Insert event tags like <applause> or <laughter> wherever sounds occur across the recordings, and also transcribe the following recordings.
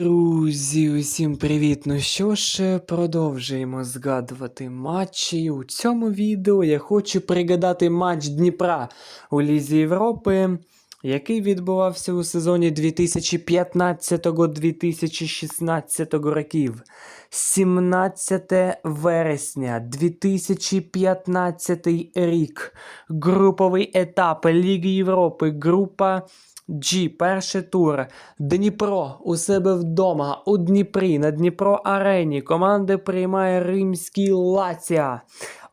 Друзі, усім привіт! Ну що ж, продовжуємо згадувати матчі. У цьому відео я хочу пригадати матч Дніпра у Лізі Європи, який відбувався у сезоні 2015-2016 років. 17 вересня 2015 рік. Груповий етап Ліги Європи. Група G, перший тур. Дніпро у себе вдома у Дніпрі на Дніпро Арені. Команда приймає римський Лація.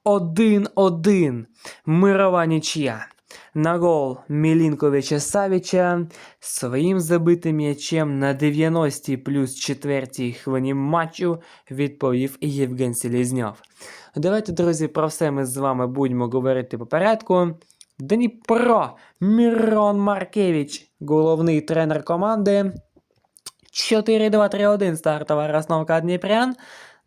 1-1. Мирова нічия. На гол Мілінковича Савіча своїм забитим м'ячем на 90-й плюс 4 хвилині матчу відповів Євген Селізньов. Давайте, друзі, про все ми з вами будемо говорити по порядку. Дніпро Мірон Маркевич, головний тренер команди. 4-2-3-1 стартова розновка Дніпрян.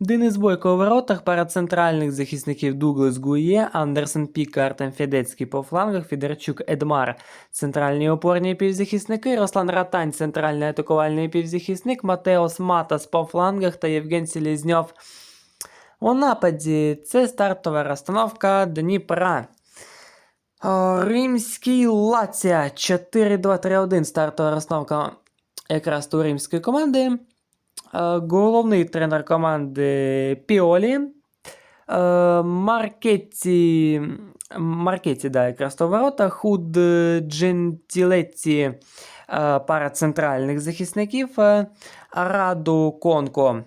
Денис Бойко у воротах, пара центральних захисників Дуглас Гує, Андерсен Піка, Артем Федецький по флангах, Федорчук Едмар, центральні опорні півзахисники, Руслан Ратань, центральний атакувальний півзахисник, Матеос Матас по флангах та Євген Селізньов у нападі. Це стартова розстановка Дніпра. О, Римський Лація 4-2-3-1 стартова розстановка якраз у римської команди. Е, Головний тренер команди Піолі. Е, Маркетті, Маркетті, да, якраз то ворота. Худ Джентілетті, е, пара центральних захисників. Е, Раду Конко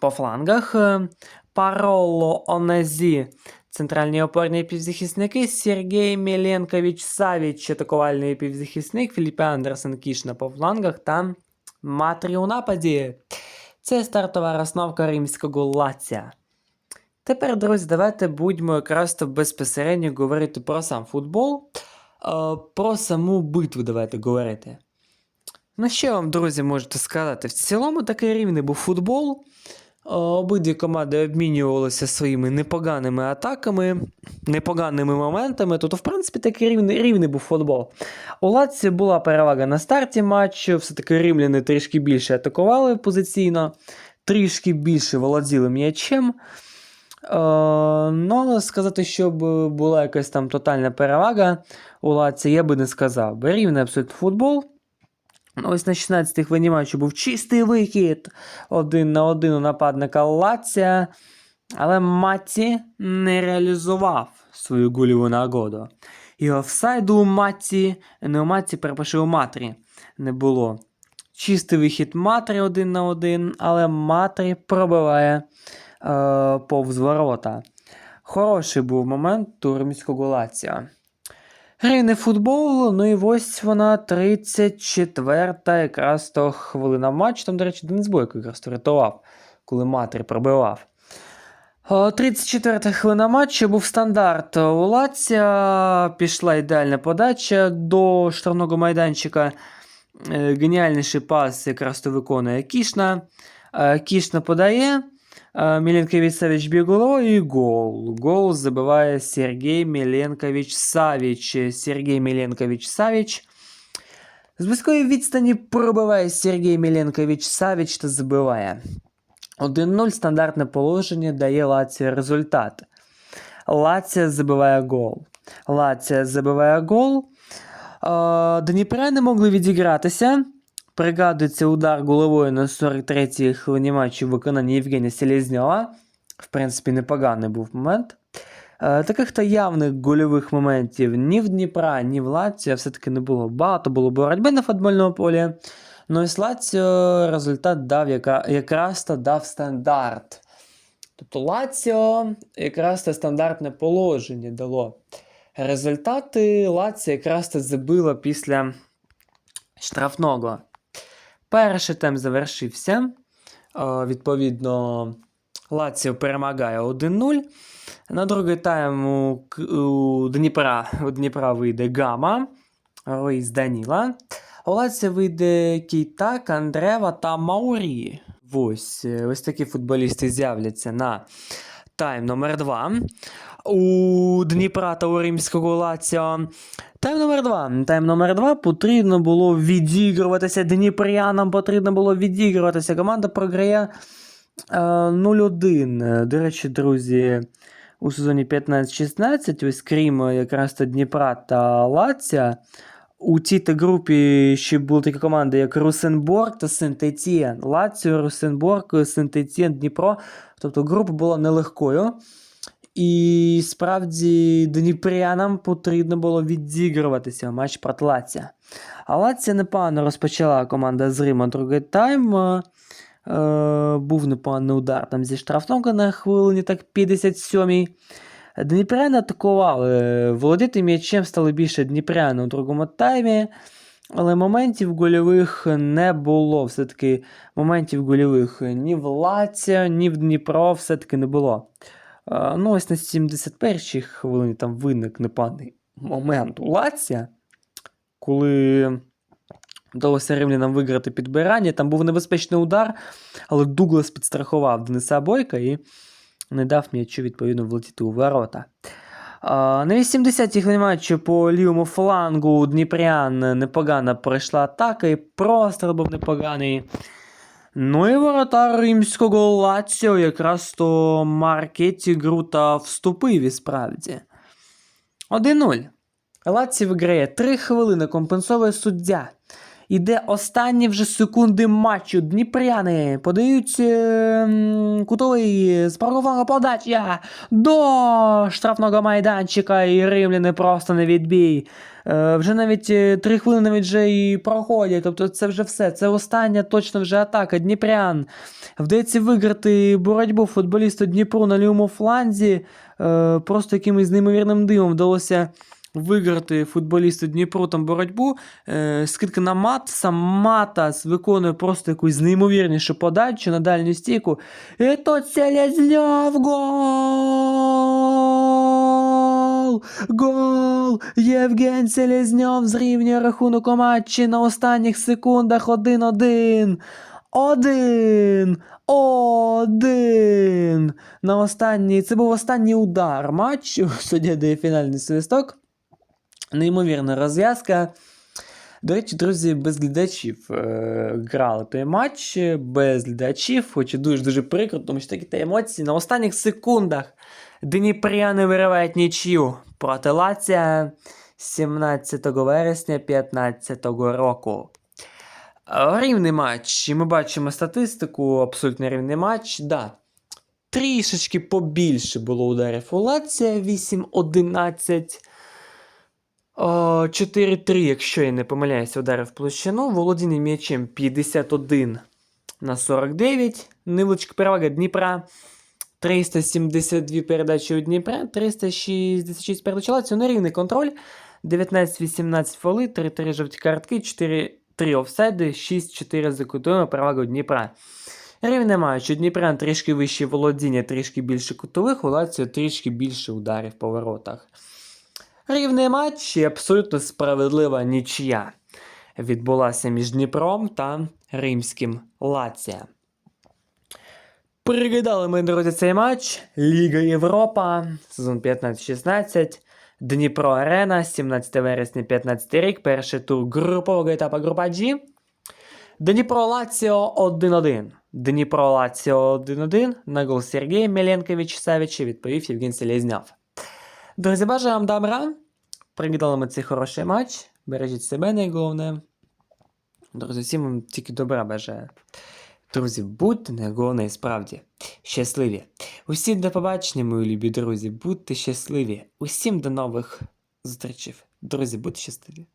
по флангах. Е, Пароло Онезі, центральні опорні півзахисники, Сергій Міленкович Савіч, атакувальний півзахисник, Філіппе Андерсен Кішна по флангах та Матрі у нападі. Це стартова розновка римського Лація. Тепер, друзі, давайте будемо якраз то безпосередньо говорити про сам футбол, е, про саму битву давайте говорити. Ну, що вам, друзі, можете сказати? В цілому такий рівний був футбол. Е, Обидві команди обмінювалися своїми непоганими атаками, непоганими моментами. Тут, в принципі, такий рівний, рівний був футбол. У Лаці була перевага на старті матчу, все-таки римляни трішки більше атакували позиційно, трішки більше володіли м'ячем. Е, Ну, сказати, щоб була якась там тотальна перевага у Лаці, я би не сказав. Рівний абсолютно футбол. Ось на 16-й хвилині матчу був чистий вихід один на один у нападника Лація, але Матті не реалізував свою гольову нагоду. І офсайду у Матті, не у Матті, перепрошую, у Матрі не було. Чистий вихід Матрі один на один, але Матрі пробиває е, повз ворота. Хороший був момент у римського Грайне футбол, ну і ось вона 34-та якраз то хвилина матчу. Там, до речі, Денис Бойко якраз рятував, коли Матрі пробивав. 34-та хвилина матчу був стандарт у Лація. Пішла ідеальна подача до штрафного майданчика. Е, Геніальніший пас якраз то виконує Кішна. Е, Кішна подає. Е, Міленкович Савіч б'є головою і гол. Гол забиває Сергій Міленкович Савіч. Сергій Міленкович Савіч. З близької відстані пробиває Сергій Міленкович Савіч та забиває. 1-0 стандартне положення дає Лація результат. Лація забиває гол. Лація забиває гол. Е, Дніпряни могли відігратися. Пригадується удар головою на 43-й хвилині матчу в виконанні Євгенія Селезньова. В принципі, непоганий був момент. Е, Таких то явних гольових моментів ні в Дніпра, ні в Лаціо все-таки не було. Багато було боротьби на футбольному полі. Ну і Лаціо результат дав яка, якраз то дав стандарт. Тобто Лаціо якраз то стандартне положення дало. Результати Лаціо якраз то забило після штрафного. Перший тайм завершився. Е, Відповідно, Лаціо перемагає 1-0. На другий тайм у, Дніпра, у Дніпра вийде Гама, виїзд Даніла. У Лаціо вийде Кейта, Кандрева та Маурі. Ось, е, ось такі футболісти з'являться на Тайм номер 2 у Дніпра та у Римського Лаціо. Тайм номер 2 Тайм номер 2 потрібно було відігруватися. Дніпрянам потрібно було відігруватися. Команда програє е, 0-1. До речі, друзі, у сезоні 15-16, ось крім якраз то Дніпра та Лація, у цій та групі ще були такі команди, як Русенборг та Сент-Етієн. Лаціо, Русенборг, Сент-Етієн, Дніпро. Тобто група була нелегкою. І справді Дніпрянам потрібно було відігруватися в матч проти Лація. А Лація непогано розпочала команда з Рима другий тайм. Е, е, був непоганий удар там зі штрафного на хвилині, так 57-й. Дніпряни атакували. Володіти м'ячем стали більше Дніпряни у другому таймі. Але моментів гольових не було. Все-таки моментів гольових ні в Лація, ні в Дніпро все-таки не було. Ну, ось на 71-й хвилині там виник непевний момент у Лація, коли вдалося римлянам виграти підбирання. Там був небезпечний удар, але Дуглас підстрахував Дениса Бойка і не дав м'ячу відповідно влетіти у ворота. На 80-й хвилині по лівому флангу Дніпрян непогано пройшла атака, і простріл був непоганий. Ну і воротар римського Лаціо якраз то Маркеті Грута вступив і справді. 1-0. Лаці виграє 3 хвилини, компенсовує суддя. Іде останні вже секунди матчу. Дніпряни подають е, кутовий з флангу подача до штрафного майданчика, і римляни просто не відбій. Е, вже навіть е, три хвилини навіть вже і проходять. Тобто це вже все. Це остання точно вже атака. Дніпрян. Вдається виграти боротьбу футболісту Дніпру на лівому фланзі. Просто якимось неймовірним дивом вдалося виграти футболісту Дніпру там боротьбу. Е, скидка на мат, сам Матас виконує просто якусь неймовірнішу подачу на дальню стійку. І тут Селезньов гол! Гол! Євген Селезньов зрівнює рахунок у матчі на останніх секундах 1-1. Один! Один! На останній. Це був останній удар матчу. <laughs> Суддя дає фінальний свисток. Неймовірна розв'язка. До речі, друзі, без глядачів е, грали той матч, без глядачів, хоч і дуже-дуже прикро, тому що такі та емоції. На останніх секундах Дніпряни виривають нічию проти Лація 17 вересня 2015 року. Рівний матч. І ми бачимо статистику, абсолютно рівний матч. Да. Трішечки побільше було ударів у Лація 8-11. О, 4-3, якщо я не помиляюся, ударив площину. Володіння м'ячем 51 на 49. Невеличка перевага Дніпра. 372 передачі у Дніпра, 366 передач Лаціо. Нерівний контроль. 19-18 фоли, 3-3 жовті картки, 4 3 офсайди, 6-4 за кутовими перевага у Дніпра. Рівне матч. У Дніпра трішки вище володіння, трішки більше кутових, у Лаціо трішки більше ударів по воротах. Рівний матч і абсолютно справедлива нічия відбулася між Дніпром та Римським Лація. Пригадали ми, друзі, цей матч. Ліга Європа, сезон 15-16. Дніпро Арена, 17 вересня 15 рік, перший тур групового етапу група G. Дніпро Лаціо 1-1. Дніпро Лаціо 1-1. На гол Сергія Міленкович Савича відповів Євген Селезньов. Друзі, бажаю вам добра. Пригадали ми цей хороший матч. Бережіть себе найголовне. Друзі, всім вам тільки добра бажаю. Друзі, будьте найголовне і справді щасливі. Усім до побачення, мої любі друзі. Будьте щасливі. Усім до нових зустрічей. Друзі, будьте щасливі.